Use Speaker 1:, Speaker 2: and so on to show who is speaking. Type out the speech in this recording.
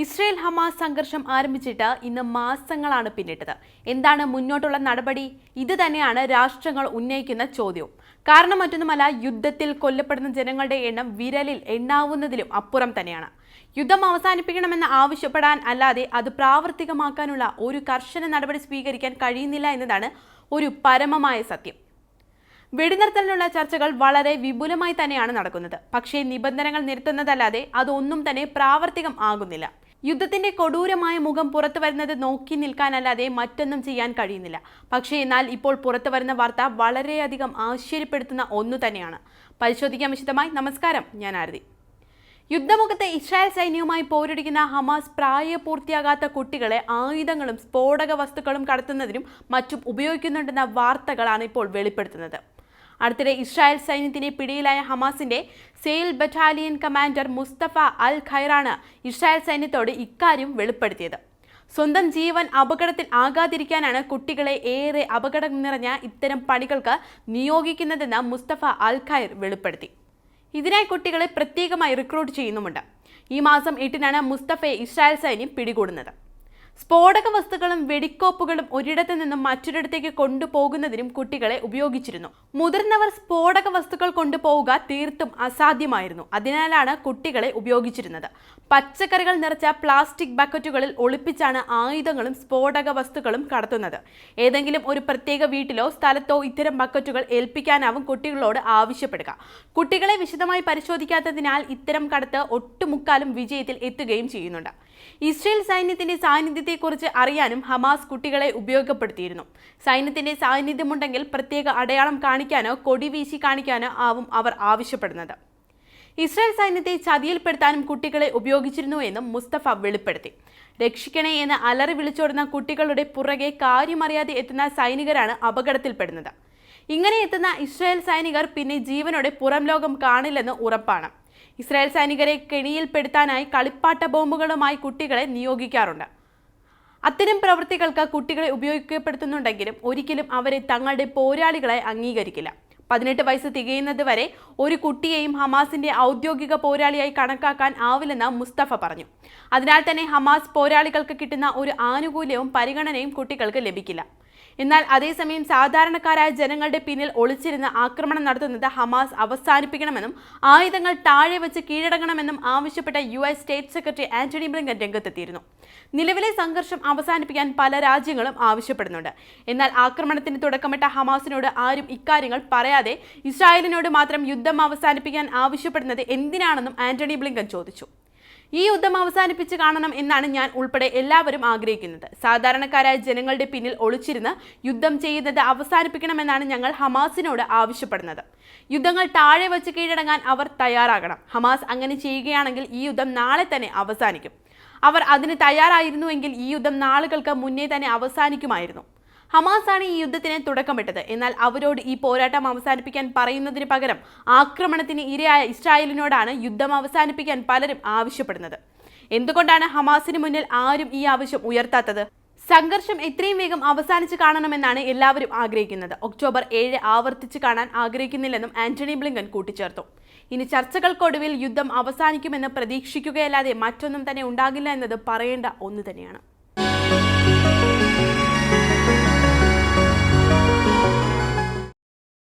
Speaker 1: Israel Hamas സംഘർഷം ആരംഭിച്ചിട്ട് ഇന്ന് മാസങ്ങളാണ് പിന്നിട്ടത്. എന്താണ് മുന്നോട്ടുള്ള നടപടി? ഇത് തന്നെയാണ് രാഷ്ട്രങ്ങൾ ഉന്നയിക്കുന്ന ചോദ്യവും. കാരണം മറ്റൊന്നുമല്ല യുദ്ധത്തിൽ കൊല്ലപ്പെടുന്ന ജനങ്ങളുടെ എണ്ണം വിരലിൽ എണ്ണാവുന്നതിലും അപ്പുറം തന്നെയാണ്. യുദ്ധം അവസാനിപ്പിക്കണമെന്ന് ആവശ്യപ്പെടാൻ അല്ലാതെ അത് പ്രാവർത്തികമാക്കാനുള്ള ഒരു കർശന നടപടി സ്വീകരിക്കാൻ കഴിയുന്നില്ല എന്നതാണ് ഒരു പരമമായ സത്യം. വെടിനിർത്തലിനുള്ള ചർച്ചകൾ വളരെ വിപുലമായി തന്നെയാണ് നടക്കുന്നത്. പക്ഷേ നിബന്ധനകൾ നിരത്തുന്നതല്ലാതെ അതൊന്നും തന്നെ പ്രാവർത്തികം ആകുന്നില്ല. യുദ്ധത്തിന്റെ കൊടൂരമായ മുഖം പുറത്തു വരുന്നത് നോക്കി നിൽക്കാനല്ലാതെ മറ്റൊന്നും ചെയ്യാൻ കഴിയുന്നില്ല. പക്ഷേ എന്നാൽ ഇപ്പോൾ പുറത്തു വരുന്ന വാർത്ത വളരെയധികം ആശ്ചര്യപ്പെടുത്തുന്ന ഒന്നു തന്നെയാണ്. പരിശോധിക്കാൻ വിശദമായി. നമസ്കാരം ഞാൻ ആരതി. യുദ്ധമുഖത്തെ ഇസ്രായേൽ സൈന്യവുമായി പോരടിക്കുന്ന ഹമാസ് പ്രായപൂർത്തിയാകാത്ത കുട്ടികളെ ആയുധങ്ങളും സ്ഫോടക വസ്തുക്കളും കടത്തുന്നതിനും മറ്റും ഉപയോഗിക്കുന്നുണ്ടെന്ന വാർത്തകളാണ് ഇപ്പോൾ വെളിപ്പെടുത്തുന്നത്. അടുത്തിടെ ഇസ്രായേൽ സൈന്യത്തിന്റെ പിടിയിലായ ഹമാസിന്റെ സെയിൽ ബറ്റാലിയൻ കമാൻഡർ മുസ്തഫ അൽ ഖൈറാണ് ഇസ്രായേൽ സൈന്യത്തോട് ഇക്കാര്യം വെളിപ്പെടുത്തിയത്. സ്വന്തം ജീവൻ അപകടത്തിൽ ആകാതിരിക്കാനാണ് കുട്ടികളെ ഏറെ അപകടം നിറഞ്ഞ ഇത്തരം പണികൾക്ക് നിയോഗിക്കുന്നതെന്ന് മുസ്തഫ അൽ ഖൈർ വെളിപ്പെടുത്തി. ഇതിനായി കുട്ടികളെ പ്രത്യേകമായി റിക്രൂട്ട് ചെയ്യുന്നുമുണ്ട്. ഈ മാസം എട്ടിനാണ് മുസ്തഫയെ ഇസ്രായേൽ സൈന്യം പിടികൂടുന്നത്. സ്ഫോടക വസ്തുക്കളും വെടിക്കോപ്പുകളും ഒരിടത്തു നിന്നും മറ്റൊരിടത്തേക്ക് കൊണ്ടുപോകുന്നതിനും കുട്ടികളെ ഉപയോഗിച്ചിരുന്നു. മുതിർന്നവർ സ്ഫോടക വസ്തുക്കൾ കൊണ്ടുപോവുക തീർത്തും അസാധ്യമായിരുന്നു. അതിനാലാണ് കുട്ടികളെ ഉപയോഗിച്ചിരുന്നത്. പച്ചക്കറികൾ നിറച്ച പ്ലാസ്റ്റിക് ബക്കറ്റുകളിൽ ഒളിപ്പിച്ചാണ് ആയുധങ്ങളും സ്ഫോടക വസ്തുക്കളും കടത്തുന്നത്. ഏതെങ്കിലും ഒരു പ്രത്യേക വീട്ടിലോ സ്ഥലത്തോ ഇത്തരം ബക്കറ്റുകൾ ഏൽപ്പിക്കാനാവും കുട്ടികളോട് ആവശ്യപ്പെടുക. കുട്ടികളെ വിശദമായി പരിശോധിക്കാത്തതിനാൽ ഇത്തരം കടത്ത് ഒട്ടുമുക്കാലും വിജയത്തിൽ എത്തുകയും ചെയ്യുന്നുണ്ട്. ഇസ്രയേൽ സൈന്യത്തിന്റെ സാന്നിധ്യത്തെക്കുറിച്ച് അറിയാനും ഹമാസ് കുട്ടികളെ ഉപയോഗപ്പെടുത്തിയിരുന്നു. സൈന്യത്തിന്റെ സാന്നിധ്യമുണ്ടെങ്കിൽ പ്രത്യേക അടയാളം കാണിക്കാനോ കൊടി വീശി കാണിക്കാനോ ആവും അവർ ആവശ്യപ്പെടുന്നത്. ഇസ്രായേൽ സൈന്യത്തെ ചതിയിൽപ്പെടുത്താനും കുട്ടികളെ ഉപയോഗിച്ചിരുന്നു എന്നും മുസ്തഫ വെളിപ്പെടുത്തി. രക്ഷിക്കണേ എന്ന് അലറി വിളിച്ചോടുന്ന കുട്ടികളുടെ പുറകെ കാര്യമറിയാതെ എത്തുന്ന സൈനികരാണ് അപകടത്തിൽപ്പെടുന്നത്. ഇങ്ങനെ എത്തുന്ന ഇസ്രായേൽ സൈനികർ പിന്നെ ജീവനോടെ പുറം ലോകം കാണില്ലെന്ന് ഉറപ്പാണ്. ഇസ്രായേൽ സൈനികരെ കെണിയിൽപ്പെടുത്താനായി കളിപ്പാട്ട ബോംബുകളുമായി കുട്ടികളെ നിയോഗിക്കാറുണ്ട്. അത്തരം പ്രവൃത്തികൾക്ക് കുട്ടികളെ ഉപയോഗിക്കപ്പെടുത്തുന്നുണ്ടെങ്കിലും ഒരിക്കലും അവരെ തങ്ങളുടെ പോരാളികളെ അംഗീകരിക്കില്ല. പതിനെട്ട് വയസ്സ് തികയുന്നത് വരെ ഒരു കുട്ടിയെയും ഹമാസിന്റെ ഔദ്യോഗിക പോരാളിയായി കണക്കാക്കാൻ ആവില്ലെന്ന് മുസ്തഫ പറഞ്ഞു. അതിനാൽ തന്നെ ഹമാസ് പോരാളികൾക്ക് കിട്ടുന്ന ഒരു ആനുകൂല്യവും പരിഗണനയും കുട്ടികൾക്ക് ലഭിക്കില്ല. എന്നാൽ അതേസമയം സാധാരണക്കാരായ ജനങ്ങളുടെ പിന്നിൽ ഒളിച്ചിരുന്ന് ആക്രമണം നടത്തുന്നത് ഹമാസ് അവസാനിപ്പിക്കണമെന്നും ആയുധങ്ങൾ താഴെ വെച്ച് കീഴടങ്ങണമെന്നും ആവശ്യപ്പെട്ട U S state secretary Antony Blinken രംഗത്തെത്തിയിരുന്നു. നിലവിലെ സംഘർഷം അവസാനിപ്പിക്കാൻ പല രാജ്യങ്ങളും ആവശ്യപ്പെടുന്നുണ്ട്. എന്നാൽ ആക്രമണത്തിന് തുടക്കമിട്ട ഹമാസിനോട് ആരും ഇക്കാര്യങ്ങൾ പറയാതെ ഇസ്രായേലിനോട് മാത്രം യുദ്ധം അവസാനിപ്പിക്കാൻ ആവശ്യപ്പെടുന്നത് എന്തിനാണെന്നും ആന്റണി ബ്ലിങ്കൻ ചോദിച്ചു. ഈ യുദ്ധം അവസാനിപ്പിച്ച് കാണണം എന്നാണ് ഞാൻ ഉൾപ്പെടെ എല്ലാവരും ആഗ്രഹിക്കുന്നത്. സാധാരണക്കാരായ ജനങ്ങളുടെ പിന്നിൽ ഒളിച്ചിരുന്ന് യുദ്ധം ചെയ്യുന്നത് അവസാനിപ്പിക്കണമെന്നാണ് ഞങ്ങൾ ഹമാസിനോട് ആവശ്യപ്പെടുന്നത്. യുദ്ധങ്ങൾ താഴെ വെച്ച് കീഴടങ്ങാൻ അവർ തയ്യാറാകണം. ഹമാസ് അങ്ങനെ ചെയ്യുകയാണെങ്കിൽ ഈ യുദ്ധം നാളെ തന്നെ അവസാനിക്കും. അവർ അതിന് തയ്യാറായിരുന്നുവെങ്കിൽ ഈ യുദ്ധം നാളുകൾക്ക് മുന്നേ തന്നെ അവസാനിക്കുമായിരുന്നു. ഹമാസാണ് ഈ യുദ്ധത്തിന് തുടക്കമിട്ടത്. എന്നാൽ അവരോട് ഈ പോരാട്ടം അവസാനിപ്പിക്കാൻ പറയുന്നതിന് പകരം ആക്രമണത്തിന് ഇരയായ ഇസ്രായേലിനോടാണ് യുദ്ധം അവസാനിപ്പിക്കാൻ പലരും ആവശ്യപ്പെടുന്നത്. എന്തുകൊണ്ടാണ് ഹമാസിന് മുന്നിൽ ആരും ഈ ആവശ്യം ഉയർത്താത്തത്? സംഘർഷം എത്രയും വേഗം അവസാനിച്ച് കാണണമെന്നാണ് എല്ലാവരും ആഗ്രഹിക്കുന്നത്. ഒക്ടോബർ ഏഴ് ആവർത്തിച്ച് കാണാൻ ആഗ്രഹിക്കുന്നില്ലെന്നും ആന്റണി ബ്ലിങ്കൻ കൂട്ടിച്ചേർത്തു. ഇനി ചർച്ചകൾക്കൊടുവിൽ യുദ്ധം അവസാനിക്കുമെന്ന് പ്രതീക്ഷിക്കുകയല്ലാതെ മറ്റൊന്നും തന്നെ ഉണ്ടാകില്ല എന്നത് പറയേണ്ട ഒന്ന് തന്നെയാണ്.